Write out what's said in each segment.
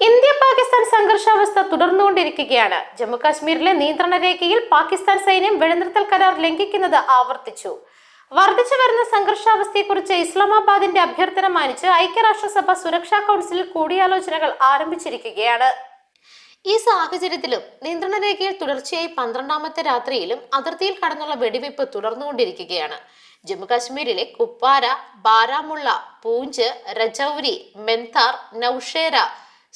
India Pakistan സംഘർഷാവസ്ഥ തുടർന്നുകൊണ്ടിരിക്കുകയാണ്. ജമ്മു കാശ്മീരിലെ നിയന്ത്രണ രേഖയിൽ പാകിസ്ഥാൻ സൈന്യം വെടിനിർത്തൽ കരാർ ലംഘിക്കുന്നത് ആവർത്തിച്ചു. വർദ്ധിച്ചു വരുന്ന സംഘർഷാവസ്ഥയെക്കുറിച്ച് ഇസ്ലാമാബാദിന്റെ അഭ്യർത്ഥന മാനിച്ച് ഐക്യരാഷ്ട്രസഭ സുരക്ഷാ കൗൺസിലിൽ കൂടിയാലോചനകൾ ആരംഭിച്ചിരിക്കുകയാണ്. ഈ സാഹചര്യത്തിലും നിയന്ത്രണ രേഖയിൽ തുടർച്ചയായി പന്ത്രണ്ടാമത്തെ രാത്രിയിലും അതിർത്തിയിൽ കടന്നുള്ള വെടിവെപ്പ് തുടർന്നുകൊണ്ടിരിക്കുകയാണ്. ജമ്മുകാശ്മീരിലെ കുപ്പാര ബാരാമുള്ള പൂഞ്ച് രജൌരി മെന്താർ നൌഷേര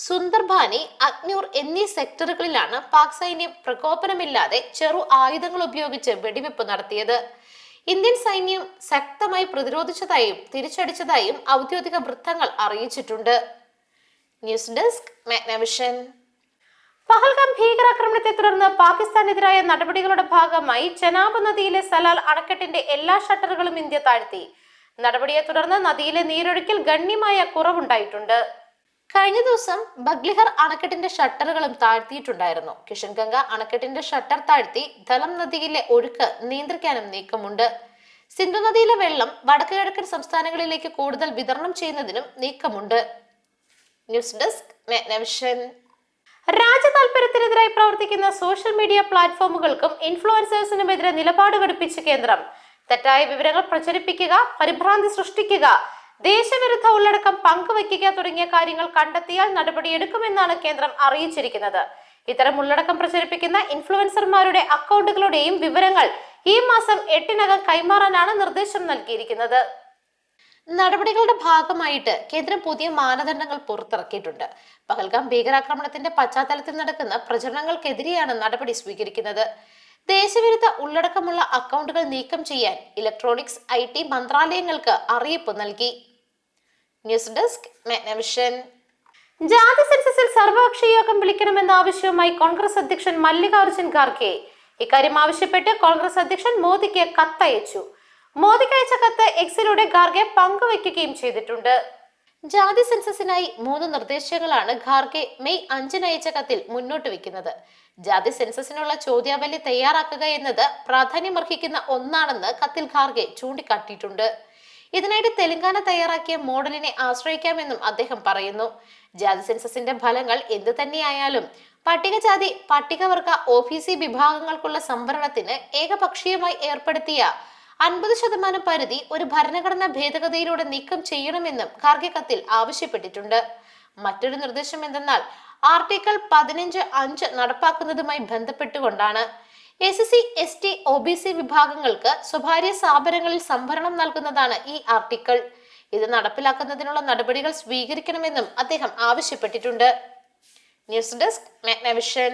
സുന്ദർബാനി അഗ്നൂർ എന്നീ സെക്ടറുകളിലാണ് പാക് സൈന്യം പ്രകോപനമില്ലാതെ ചെറു ആയുധങ്ങൾ ഉപയോഗിച്ച് വെടിവെപ്പ് നടത്തിയത്. ഇന്ത്യൻ സൈന്യം ശക്തമായി പ്രതിരോധിച്ചതായും തിരിച്ചടിച്ചതായും ഔദ്യോഗിക വൃത്തങ്ങൾ അറിയിച്ചിട്ടുണ്ട്. ന്യൂസ് ഡെസ്ക് മാഗ്നവിഷൻ പഹൽഗാം ഭീകരാക്രമണത്തെ തുടർന്ന് പാകിസ്ഥാനെതിരായ നടപടികളുടെ ഭാഗമായി ചെനാബ് നദിയിലെ സലാൽ അണക്കെട്ടിന്റെ എല്ലാ ഷട്ടറുകളും ഇന്ത്യ താഴ്ത്തി. നടപടിയെ തുടർന്ന് നദിയിലെ നീരൊഴുക്കിൽ ഗണ്യമായ കുറവുണ്ടായിട്ടുണ്ട്. കഴിഞ്ഞ ദിവസം ബഗ്ലിഹർ അണക്കെട്ടിന്റെ ഷട്ടറുകളും താഴ്ത്തിയിട്ടുണ്ടായിരുന്നു. കിഷൻഗംഗ അണക്കെട്ടിന്റെ ഷട്ടർ താഴ്ത്തി ധലം നദിയിലെ ഒഴുക്ക് നിയന്ത്രിക്കാനും നീക്കമുണ്ട്. സിന്ധു നദിയിലെ വെള്ളം വടക്ക് കിഴക്കൻ സംസ്ഥാനങ്ങളിലേക്ക് കൂടുതൽ വിതരണം ചെയ്യുന്നതിനും നീക്കമുണ്ട്. ന്യൂസ് ഡെസ്ക് രാജ്യ താല്പര്യത്തിനെതിരായി പ്രവർത്തിക്കുന്ന സോഷ്യൽ മീഡിയ പ്ലാറ്റ്ഫോമുകൾക്കും ഇൻഫ്ലുവൻസേഴ്സിനുമെതിരെ നിലപാട് ഘടിപ്പിച്ച കേന്ദ്രം. തെറ്റായ വിവരങ്ങൾ പ്രചരിപ്പിക്കുക പരിഭ്രാന്തി സൃഷ്ടിക്കുക ദേശവിരുദ്ധ ഉള്ളടക്കം പങ്കുവയ്ക്കുക തുടങ്ങിയ കാര്യങ്ങൾ കണ്ടെത്തിയാൽ നടപടിയെടുക്കുമെന്നാണ് കേന്ദ്രം അറിയിച്ചിരിക്കുന്നത്. ഇത്തരം ഉള്ളടക്കം പ്രചരിപ്പിക്കുന്ന ഇൻഫ്ലുവൻസർമാരുടെ അക്കൗണ്ടുകളുടെയും വിവരങ്ങൾ ഈ മാസം എട്ടിനകം കൈമാറാനാണ് നിർദ്ദേശം നൽകിയിരിക്കുന്നത്. നടപടികളുടെ ഭാഗമായിട്ട് കേന്ദ്രം പുതിയ മാനദണ്ഡങ്ങൾ പുറത്തിറക്കിയിട്ടുണ്ട്. പഹൽഗാം ഭീകരാക്രമണത്തിന്റെ പശ്ചാത്തലത്തിൽ നടക്കുന്ന പ്രചരണങ്ങൾക്കെതിരെയാണ് നടപടി സ്വീകരിക്കുന്നത്. ദേശവിരുദ്ധ ഉള്ളടക്കമുള്ള അക്കൗണ്ടുകൾ നീക്കം ചെയ്യാൻ ഇലക്ട്രോണിക്സ് ഐ മന്ത്രാലയങ്ങൾക്ക് അറിയിപ്പ് നൽകി. ന്യൂസ് ഡെസ്ക് മാഗ്നവിഷൻ ജാതി സെൻസസിൽ സർവകക്ഷി യോഗം വിളിക്കണമെന്ന ആവശ്യവുമായി കോൺഗ്രസ് അധ്യക്ഷൻ മല്ലികാർജുൻ ഖാർഗെ. ഇക്കാര്യം ആവശ്യപ്പെട്ട് കോൺഗ്രസ് അധ്യക്ഷൻ മോദിക്ക് കത്തയച്ചു. മോദിക്ക് അയച്ച കത്ത് എക്സിലൂടെ ഖാർഗെ പങ്കുവയ്ക്കുകയും ചെയ്തിട്ടുണ്ട്. ജാതി സെൻസസിനായി മൂന്ന് നിർദ്ദേശങ്ങളാണ് ഖാർഗെ മെയ് അഞ്ചിന് അയച്ച കത്തിൽ മുന്നോട്ട് വെക്കുന്നത് ജാതി സെൻസസിനുള്ള ചോദ്യാവലി തയ്യാറാക്കുക എന്നത് പ്രാധാന്യമർഹിക്കുന്ന ഒന്നാണെന്ന് കത്തിൽ ഖാർഗെ ചൂണ്ടിക്കാട്ടിയിട്ടുണ്ട്. ഇതിനായിട്ട് തെലങ്കാന തയ്യാറാക്കിയ മോഡലിനെ ആശ്രയിക്കാമെന്നും അദ്ദേഹം പറയുന്നു. ജാതി സെൻസസിന്റെ ഫലങ്ങൾ എന്തു തന്നെയായാലും പട്ടികജാതി പട്ടികവർഗ ഒ ബി സി വിഭാഗങ്ങൾക്കുള്ള സംവരണത്തിന് ഏകപക്ഷീയമായി ഏർപ്പെടുത്തിയ അൻപത് ശതമാനം പരിധി ഒരു ഭരണഘടനാ ഭേദഗതിയിലൂടെ നീക്കം ചെയ്യണമെന്നും ഖാർഗെ കത്തിൽ ആവശ്യപ്പെട്ടിട്ടുണ്ട്. മറ്റൊരു നിർദ്ദേശം എന്തെന്നാൽ ആർട്ടിക്കിൾ പതിനഞ്ച് അഞ്ച് നടപ്പാക്കുന്നതുമായി ബന്ധപ്പെട്ടുകൊണ്ടാണ്. S C S T O B C വിഭാഗങ്ങൾക്ക് സ്വകാര്യ സ്ഥാപനങ്ങളിൽ സംഭരണം നൽകുന്നതാണ് ഈ ആർട്ടിക്കിൾ. ഇത് നടപ്പിലാക്കുന്നതിനുള്ള നടപടികൾ സ്വീകരിക്കണമെന്നും അദ്ദേഹം ആവശ്യപ്പെട്ടിട്ടുണ്ട്. News desk Magnavision